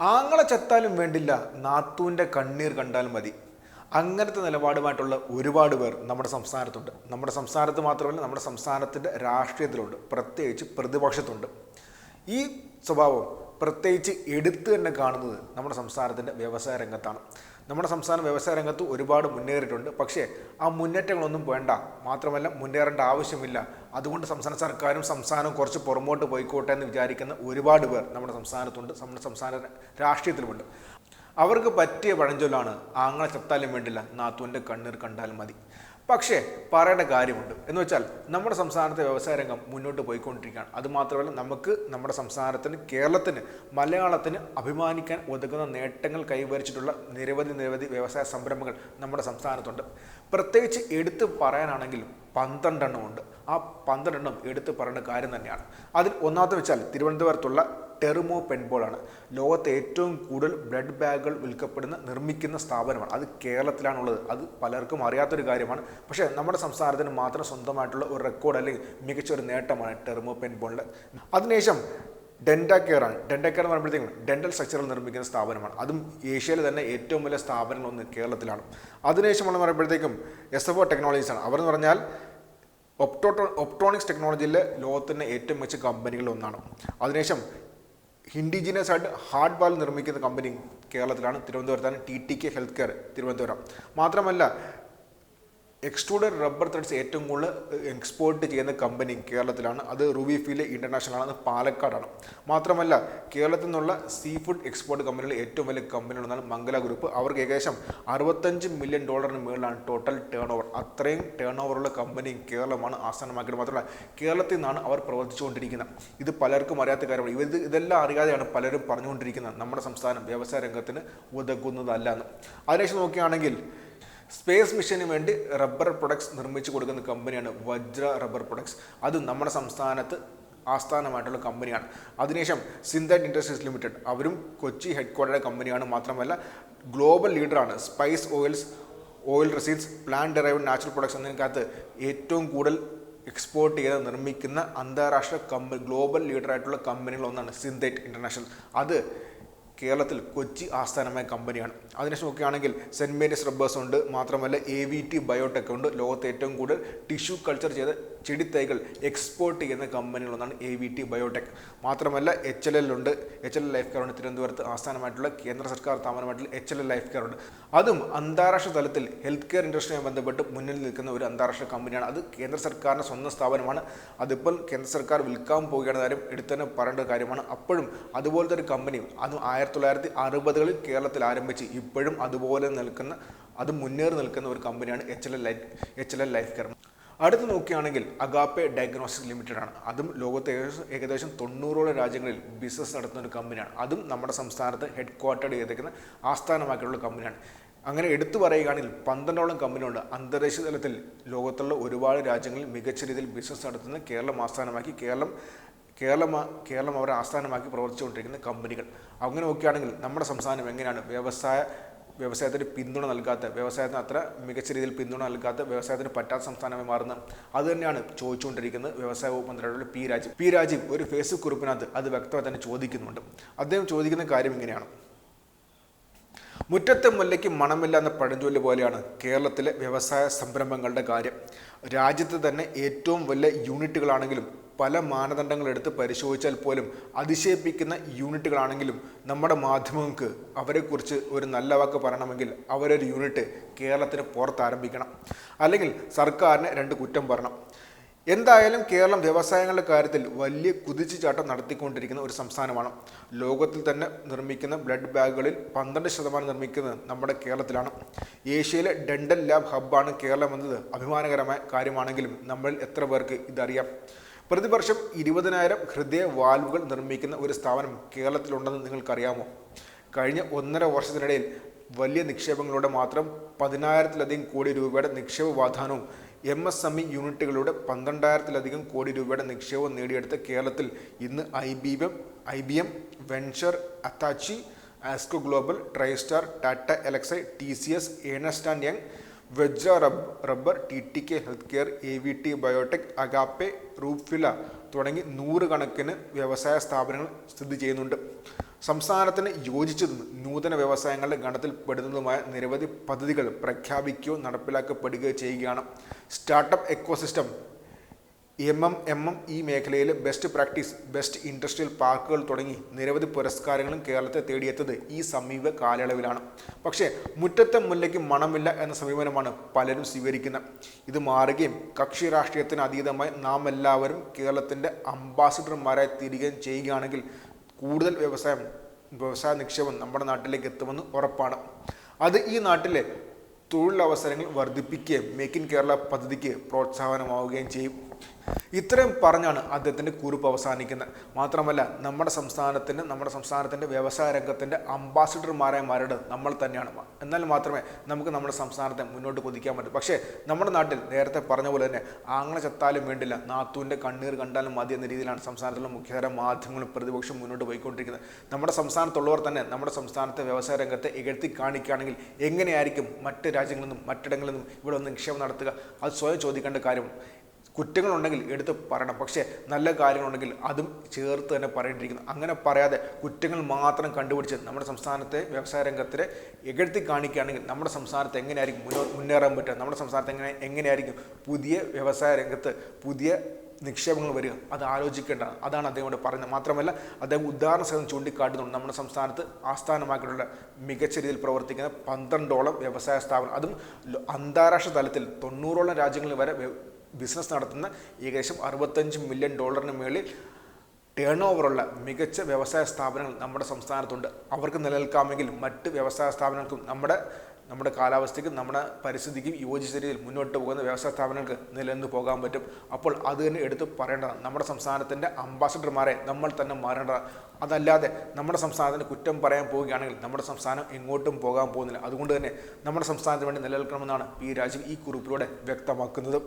ആങ്ങളെ ചത്താലും വേണ്ടില്ല നാത്തൂന്റെ കണ്ണീർ കണ്ടാൽ മതി. അങ്ങനത്തെ നിലപാടുമായിട്ടുള്ള ഒരുപാട് പേർ നമ്മുടെ സംസ്ഥാനത്തുണ്ട്. നമ്മുടെ സംസ്ഥാനത്ത് മാത്രമല്ല നമ്മുടെ സംസ്ഥാനത്തിന്റെ രാഷ്ട്രീയത്തിലുണ്ട്. പ്രത്യേകിച്ച് പ്രതിപക്ഷത്തുണ്ട്. ഈ സ്വഭാവം പ്രത്യേകിച്ച് എടുത്തു തന്നെ കാണുന്നത് നമ്മുടെ സംസ്ഥാനത്തിന്റെ വ്യവസായ രംഗത്താണ്. നമ്മുടെ സംസ്ഥാന വ്യവസായ രംഗത്ത് ഒരുപാട് മുന്നേറിയിട്ടുണ്ട്. പക്ഷേ ആ മുന്നേറ്റങ്ങളൊന്നും വേണ്ട. മാത്രമല്ല മുന്നേറേണ്ട ആവശ്യമില്ല. അതുകൊണ്ട് സംസ്ഥാന സർക്കാരും സംസ്ഥാനവും കുറച്ച് പുറമോട്ട് പോയിക്കോട്ടെ എന്ന് വിചാരിക്കുന്ന ഒരുപാട് പേർ നമ്മുടെ സംസ്ഥാനത്തുണ്ട്. നമ്മുടെ സംസ്ഥാന രാഷ്ട്രീയത്തിലുമുണ്ട്. അവർക്ക് പറ്റിയ പഴഞ്ചൊല്ലാണ് ആങ്ങളെ ചത്താലും വേണ്ടില്ല നാത്തൂന്റെ കണ്ണീർ കണ്ടാലും മതി. പക്ഷേ പറയേണ്ട കാര്യമുണ്ട്. എന്ന് വെച്ചാൽ നമ്മുടെ സംസ്ഥാനത്തെ വ്യവസായ രംഗം മുന്നോട്ട് പോയിക്കൊണ്ടിരിക്കുകയാണ്. അതുമാത്രമല്ല നമുക്ക് നമ്മുടെ സംസ്ഥാനത്തിന് കേരളത്തിന് മലയാളത്തിന് അഭിമാനിക്കാൻ ഒതുങ്ങുന്ന നേട്ടങ്ങൾ കൈവരിച്ചിട്ടുള്ള നിരവധി നിരവധി വ്യവസായ സംരംഭങ്ങൾ നമ്മുടെ സംസ്ഥാനത്തുണ്ട്. പ്രത്യേകിച്ച് എടുത്തു പറയാനാണെങ്കിൽ പന്ത്രണ്ടെണ്ണമുണ്ട് ആ പന്ത്രണ്ടെണ്ണം എടുത്തു പറയേണ്ട കാര്യം തന്നെയാണ്. അതിൽ ഒന്നാമത്തെ വെച്ചാൽ തിരുവനന്തപുരത്തുള്ള ടെർമോ പെൻബോളാണ് ലോകത്തെ ഏറ്റവും കൂടുതൽ ബ്ലഡ് ബാഗുകൾ വിൽക്കപ്പെടുന്ന നിർമ്മിക്കുന്ന സ്ഥാപനമാണ്. അത് കേരളത്തിലാണുള്ളത്. അത് പലർക്കും അറിയാത്തൊരു കാര്യമാണ്. പക്ഷേ നമ്മുടെ സംസ്ഥാനത്തിന് മാത്രം സ്വന്തമായിട്ടുള്ള ഒരു റെക്കോർഡ് അല്ലെങ്കിൽ മികച്ച ഒരു നേട്ടമാണ് ടെർമോ പെൻബോളിന്റെ അതിനുശേഷം ഡെൻഡ കെയർ ആണ് ഡെൻഡ കെയർ എന്ന് പറയുമ്പോഴത്തേക്കും ഡെന്റൽ സ്ട്രക്ചറിൽ നിർമ്മിക്കുന്ന സ്ഥാപനമാണ്. അതും ഏഷ്യയിലെ തന്നെ ഏറ്റവും വലിയ സ്ഥാപനങ്ങളൊന്ന് കേരളത്തിലാണ്. അതിനുശേഷം എന്ന് പറയുമ്പോഴത്തേക്കും എസ് എഫ് ഒ ടെക്നോളജീസാണ് അവർ എന്ന് പറഞ്ഞാൽ ഒപ്റ്റോട്ടോ ഒപ്ട്രോണിക്സ് ടെക്നോളജിയിലെ ലോകത്തിന്റെ ഏറ്റവും മികച്ച കമ്പനികളൊന്നാണ് അതിനുശേഷം ഇൻഡിജിനിയസ് ആയിട്ട് ഹാർഡ് വാൽ നിർമ്മിക്കുന്ന കമ്പനി കേരളത്തിലാണ്. തിരുവനന്തപുരത്താണ്. T T K health care Thiruvananthapuram. മാത്രമല്ല എക്സ്ട്രൂഡഡ് റബ്ബർ ത്രെഡ്സ് ഏറ്റവും കൂടുതൽ എക്സ്പോർട്ട് ചെയ്യുന്ന കമ്പനി കേരളത്തിലാണ്. അത് റുബി ഫീൽഡ് ഇന്റർനാഷണൽ ആണ് പാലക്കാടാണ്. മാത്രമല്ല കേരളത്തിൽ നിന്നുള്ള സീ ഫുഡ് എക്സ്പോർട്ട് കമ്പനികളിൽ ഏറ്റവും വലിയ കമ്പനികളെന്നാണ് മംഗല ഗ്രൂപ്പ് അവർക്ക് ഏകദേശം അറുപത്തഞ്ച് മില്യൺ ഡോളറിന് മുകളിലാണ് ടോട്ടൽ ടേൺ ഓവർ അത്രയും ടേൺ ഓവറുള്ള കമ്പനി കേരളമാണ് ആസ്ഥാനമാക്കിയത്. മാത്രമല്ല കേരളത്തിൽ നിന്നാണ് അവർ പ്രവർത്തിച്ചുകൊണ്ടിരിക്കുന്നത്. ഇത് പലർക്കും അറിയാത്ത കാര്യമാണ്. ഇവ ഇതെല്ലാം അറിയാതെയാണ് പലരും പറഞ്ഞുകൊണ്ടിരിക്കുന്നത്. നമ്മുടെ സംസ്ഥാനം വ്യവസായ രംഗത്തിന് ഉതകുന്നതല്ല എന്ന് അതിനുശേഷം നോക്കുകയാണെങ്കിൽ സ്പേസ് മിഷന് വേണ്ടി റബ്ബർ പ്രൊഡക്ട്സ് നിർമ്മിച്ചു കൊടുക്കുന്ന കമ്പനിയാണ് വജ്ര റബ്ബർ പ്രൊഡക്ട്സ്. അത് നമ്മുടെ സംസ്ഥാനത്ത് ആസ്ഥാനമായിട്ടുള്ള കമ്പനിയാണ്. അതിനുശേഷം സിന്തറ്റ് ഇൻഡസ്ട്രീസ് ലിമിറ്റഡ്. അവരും കൊച്ചി ഹെഡ് ക്വാർട്ടറുടെ കമ്പനിയാണ് മാത്രമല്ല global ലീഡറാണ്. Spice oils oil resins plant derived natural products എന്നതിനകത്ത് ഏറ്റവും കൂടുതൽ എക്സ്പോർട്ട് ചെയ്ത് നിർമ്മിക്കുന്ന അന്താരാഷ്ട്ര കമ്പനി ഗ്ലോബൽ ലീഡറായിട്ടുള്ള കമ്പനികളൊന്നാണ് സിന്തറ്റ് ഇന്റർനാഷണൽ അത് കേരളത്തിൽ കൊച്ചി ആസ്ഥാനമായ കമ്പനിയാണ്. അതിനുശേഷം നോക്കുകയാണെങ്കിൽ സെന്റ് മേരീസ് റബ്ബേഴ്സ് ഉണ്ട്. മാത്രമല്ല എ വി ടി ബയോടെക് ഉണ്ട്. ലോകത്തെ ഏറ്റവും കൂടുതൽ ടിഷ്യൂ കൾച്ചർ ചെയ്ത ചെടിത്തൈകൾ എക്സ്പോർട്ട് ചെയ്യുന്ന കമ്പനികളൊന്നാണ് എ വി ടി ബയോടെക് മാത്രമല്ല എച്ച് എൽ എൽ ഉണ്ട്. H L L life care ഉണ്ട് തിരുവനന്തപുരത്ത് ആസ്ഥാനമായിട്ടുള്ള കേന്ദ്ര സർക്കാർ സ്ഥാപനമായിട്ടുള്ള H L L life care ഉണ്ട്. അതും അന്താരാഷ്ട്ര തലത്തിൽ ഹെൽത്ത് കെയർ ഇൻഡസ്ട്രിയുമായി ബന്ധപ്പെട്ട് മുന്നിൽ നിൽക്കുന്ന ഒരു അന്താരാഷ്ട്ര കമ്പനിയാണ് അത് കേന്ദ്ര സർക്കാരിന്റെ സ്വന്തം സ്ഥാപനമാണ്. അതിപ്പോൾ കേന്ദ്ര സർക്കാർ വിൽക്കാൻ പോവുകയാണ് കാര്യം എടുത്തു തന്നെ പറയേണ്ട കാര്യമാണ്. അപ്പോഴും അതുപോലത്തെ ഒരു കമ്പനി അത് ആയിരത്തി തൊള്ളായിരത്തി അറുപതുകളിൽ കേരളത്തിൽ ആരംഭിച്ച് ഇപ്പോഴും അതുപോലെ നിൽക്കുന്ന അത് മുന്നേറി നിൽക്കുന്ന ഒരു കമ്പനിയാണ് H L L life H L L life care അടുത്ത് നോക്കുകയാണെങ്കിൽ അഗാപ്പെ ഡയഗ്നോസ്റ്റിക് ലിമിറ്റഡ് ആണ് അതും ലോകത്ത് ഏകദേശം തൊണ്ണൂറോളം രാജ്യങ്ങളിൽ ബിസിനസ് നടത്തുന്ന ഒരു കമ്പനിയാണ് അതും നമ്മുടെ സംസ്ഥാനത്ത് ഹെഡ് ക്വാർട്ടേഡ് ചെയ്തേക്കുന്ന ആസ്ഥാനമാക്കിയിട്ടുള്ള കമ്പനിയാണ് അങ്ങനെ എടുത്തു പറയുകയാണെങ്കിൽ പന്ത്രണ്ടോളം കമ്പനികളുണ്ട് അന്തർദേശീയ തലത്തിൽ ലോകത്തുള്ള ഒരുപാട് രാജ്യങ്ങളിൽ മികച്ച രീതിയിൽ ബിസിനസ് നടത്തുന്ന കേരളം ആസ്ഥാനമാക്കി കേരളം കേരളം കേരളം അവരെ ആസ്ഥാനമാക്കി പ്രവർത്തിച്ചുകൊണ്ടിരിക്കുന്ന കമ്പനികൾ അങ്ങനെ നോക്കുകയാണെങ്കിൽ നമ്മുടെ സംസ്ഥാനം എങ്ങനെയാണ്? വ്യവസായ വ്യവസായത്തിന് പിന്തുണ നൽകാത്ത വ്യവസായത്തിന് അത്ര മികച്ച രീതിയിൽ പിന്തുണ നൽകാത്ത വ്യവസായത്തിന് പറ്റാത്ത സംസ്ഥാനമായി മാറുന്ന അത് തന്നെയാണ് ചോദിച്ചുകൊണ്ടിരിക്കുന്നത് വ്യവസായ വകുപ്പ് മന്ത്രിയുടെ പി രാജീവ്. പി രാജീവ് ഒരു ഫേസ്ബുക്ക് കുറിപ്പിനകത്ത് അത് വ്യക്തമായി തന്നെ ചോദിക്കുന്നുണ്ട്. അദ്ദേഹം ചോദിക്കുന്ന കാര്യം ഇങ്ങനെയാണ്. മുറ്റത്തെ മുല്ലയ്ക്ക് മണമില്ല എന്ന പഴഞ്ചൊല്ല് പോലെയാണ് കേരളത്തിലെ വ്യവസായ സംരംഭങ്ങളുടെ കാര്യം. രാജ്യത്ത് തന്നെ ഏറ്റവും വലിയ യൂണിറ്റുകളാണെങ്കിലും പല മാനദണ്ഡങ്ങൾ എടുത്ത് പരിശോധിച്ചാൽ പോലും അതിശയിപ്പിക്കുന്ന യൂണിറ്റുകളാണെങ്കിലും നമ്മുടെ മാധ്യമങ്ങൾക്ക് അവരെക്കുറിച്ച് ഒരു നല്ല വാക്ക് പറയണമെങ്കിൽ അവരൊരു യൂണിറ്റ് കേരളത്തിന് പുറത്ത് ആരംഭിക്കണം അല്ലെങ്കിൽ സർക്കാരിന് രണ്ട് കുറ്റം പറയണം എന്തായാലും കേരളം വ്യവസായങ്ങളുടെ കാര്യത്തിൽ വലിയ കുതിച്ചുചാട്ടം നടത്തിക്കൊണ്ടിരിക്കുന്ന ഒരു സംസ്ഥാനമാണ്. ലോകത്തിൽ തന്നെ നിർമ്മിക്കുന്ന ബ്ലഡ് ബാഗുകളിൽ പന്ത്രണ്ട് ശതമാനം നിർമ്മിക്കുന്നത് നമ്മുടെ കേരളത്തിലാണ്. ഏഷ്യയിലെ ഡെൻഡൽ ലാബ് ഹബ്ബാണ് കേരളം എന്നത് അഭിമാനകരമായ കാര്യമാണെങ്കിലും നമ്മൾ എത്ര പേർക്ക് ഇതറിയാം? പ്രതിവർഷം ഇരുപതിനായിരം ഹൃദയ വാൽവുകൾ നിർമ്മിക്കുന്ന ഒരു സ്ഥാപനം കേരളത്തിലുണ്ടെന്ന് നിങ്ങൾക്കറിയാമോ? കഴിഞ്ഞ ഒന്നര വർഷത്തിനിടയിൽ വലിയ നിക്ഷേപങ്ങളോടെ മാത്രം പതിനായിരത്തിലധികം കോടി രൂപയുടെ നിക്ഷേപ വാധാനവും എം എസ് എം ഇ യൂണിറ്റുകളുടെ പന്ത്രണ്ടായിരത്തിലധികം കോടി രൂപയുടെ നിക്ഷേപം നേടിയെടുത്ത കേരളത്തിൽ ഇന്ന് I B M I B M venture Hitachi Asco global Tristar Tata Elxsi T C S Ernst and Young rub rubber T T K health care A V T biotech Agappe റൂഫില തുടങ്ങി നൂറുകണക്കിന് വ്യവസായ സ്ഥാപനങ്ങൾ സ്ഥിതി ചെയ്യുന്നുണ്ട്. സംസ്ഥാനത്തിന് യോജിച്ചതും നൂതന വ്യവസായങ്ങളുടെ ഗണത്തിൽപ്പെടുന്നതുമായ നിരവധി പദ്ധതികൾ പ്രഖ്യാപിക്കുകയോ നടപ്പിലാക്കപ്പെടുകയോ ചെയ്യുകയാണ്. Startup ecosystem M M M M ഈ മേഖലയിലെ ബെസ്റ്റ് പ്രാക്ടീസ് ബെസ്റ്റ് ഇൻഡസ്ട്രിയൽ പാർക്കുകൾ തുടങ്ങി നിരവധി പുരസ്കാരങ്ങളും കേരളത്തെ തേടിയെത്തത് ഈ സമീപ കാലയളവിലാണ്. പക്ഷേ മുറ്റത്തെ മുല്ലയ്ക്ക് മണമില്ല എന്ന സമീപനമാണ് പലരും സ്വീകരിക്കുന്നത്. ഇത് മാറുകയും കക്ഷി രാഷ്ട്രീയത്തിന് അതീതമായി നാം എല്ലാവരും കേരളത്തിന്റെ അംബാസിഡർമാരായി തിരികുകയും ചെയ്യുകയാണെങ്കിൽ കൂടുതൽ വ്യവസായം വ്യവസായ നിക്ഷേപം നമ്മുടെ നാട്ടിലേക്ക് എത്തുമെന്ന് ഉറപ്പാണ്. അത് ഈ നാട്ടിലെ തൊഴിലവസരങ്ങൾ വർദ്ധിപ്പിക്കുകയും മേക്ക് ഇൻ കേരള പദ്ധതിക്ക് പ്രോത്സാഹനമാവുകയും ചെയ്യും. ഇത്രയും പറഞ്ഞാണ് അദ്ദേഹത്തിന്റെ കുറിപ്പ് അവസാനിക്കുന്നത്. മാത്രമല്ല നമ്മുടെ സംസ്ഥാനത്തിന് നമ്മുടെ സംസ്ഥാനത്തിന്റെ വ്യവസായ രംഗത്തിന്റെ അംബാസിഡർമാരായി മാറേണ്ടത് നമ്മൾ തന്നെയാണ്. എന്നാൽ മാത്രമേ നമുക്ക് നമ്മുടെ സംസ്ഥാനത്തെ മുന്നോട്ട് കൊതിക്കാൻ പറ്റൂ. പക്ഷേ നമ്മുടെ നാട്ടിൽ നേരത്തെ പറഞ്ഞ പോലെ തന്നെ ആങ്ങളെ ചത്താലും വേണ്ടില്ല നാത്തൂന്റെ കണ്ണീർ കണ്ടാലും മതി എന്ന രീതിയിലാണ് സംസ്ഥാനത്തുള്ള മുഖ്യധാര മാധ്യമങ്ങളും പ്രതിപക്ഷം മുന്നോട്ട് പോയിക്കൊണ്ടിരിക്കുന്നത്. നമ്മുടെ സംസ്ഥാനത്തുള്ളവർ തന്നെ നമ്മുടെ സംസ്ഥാനത്തെ വ്യവസായ രംഗത്തെ ഇകഴ്ത്തി കാണിക്കുകയാണെങ്കിൽ എങ്ങനെയായിരിക്കും മറ്റ് രാജ്യങ്ങളിൽ നിന്നും മറ്റിടങ്ങളിൽ നിന്നും ഇവിടെ ഒന്ന് നിക്ഷേപം നടത്തുക അത് സ്വയം ചോദിക്കേണ്ട കാര്യം. കുറ്റങ്ങളുണ്ടെങ്കിൽ എടുത്ത് പറയണം. പക്ഷേ നല്ല കാര്യങ്ങളുണ്ടെങ്കിൽ അതും ചേർത്ത് തന്നെ പറയേണ്ടിയിരിക്കുന്നു. അങ്ങനെ പറയാതെ കുറ്റങ്ങൾ മാത്രം കണ്ടുപിടിച്ച് നമ്മുടെ സംസ്ഥാനത്തെ വ്യവസായ രംഗത്തെ എകഴ്ത്തി കാണിക്കുകയാണെങ്കിൽ നമ്മുടെ സംസ്ഥാനത്ത് എങ്ങനെയായിരിക്കും മുന്നോ മുന്നേറാൻ പറ്റുക? നമ്മുടെ സംസ്ഥാനത്ത് എങ്ങനെ എങ്ങനെയായിരിക്കും പുതിയ വ്യവസായ രംഗത്ത് പുതിയ നിക്ഷേപങ്ങൾ വരിക. അത് ആലോചിക്കേണ്ട. അതാണ് അദ്ദേഹം ഇവിടെ പറയുന്നത്. മാത്രമല്ല അദ്ദേഹം ഉദാഹരണ സഹിതം ചൂണ്ടിക്കാട്ടുന്നുണ്ട്. നമ്മുടെ സംസ്ഥാനത്ത് ആസ്ഥാനമാക്കിയിട്ടുള്ള മികച്ച രീതിയിൽ പ്രവർത്തിക്കുന്ന പന്ത്രണ്ടോളം വ്യവസായ സ്ഥാപനം അതും അന്താരാഷ്ട്ര തലത്തിൽ തൊണ്ണൂറോളം രാജ്യങ്ങളിൽ വരെ ബിസിനസ് നടത്തുന്ന ഏകദേശം അറുപത്തഞ്ച് മില്യൺ ഡോളറിന് മേളിൽ ടേൺ ഓവറുള്ള മികച്ച വ്യവസായ സ്ഥാപനങ്ങൾ നമ്മുടെ സംസ്ഥാനത്തുണ്ട്. അവർക്ക് നിലനിൽക്കാമെങ്കിൽ മറ്റ് വ്യവസായ സ്ഥാപനങ്ങൾക്കും നമ്മുടെ നമ്മുടെ കാലാവസ്ഥയ്ക്കും നമ്മുടെ പരിസ്ഥിതിക്കും യോജിച്ച രീതിയിൽ മുന്നോട്ട് പോകുന്ന വ്യവസായ സ്ഥാപനങ്ങൾക്ക് നിലനിന്ന് പോകാൻ പറ്റും. അപ്പോൾ അത് തന്നെ എടുത്ത് പറയേണ്ടതാണ്. നമ്മുടെ സംസ്ഥാനത്തിന്റെ അംബാസഡർമാരെ നമ്മൾ തന്നെ മാറേണ്ടതാണ്. അതല്ലാതെ നമ്മുടെ സംസ്ഥാനത്തിന് കുറ്റം പറയാൻ പോവുകയാണെങ്കിൽ നമ്മുടെ സംസ്ഥാനം എങ്ങോട്ടും പോകാൻ പോകുന്നില്ല. അതുകൊണ്ട് തന്നെ നമ്മുടെ സംസ്ഥാനത്തിന് വേണ്ടി നിലനിൽക്കണമെന്നാണ് ഈ രാജീവ് ഈ കുറിപ്പിലൂടെ വ്യക്തമാക്കുന്നത്.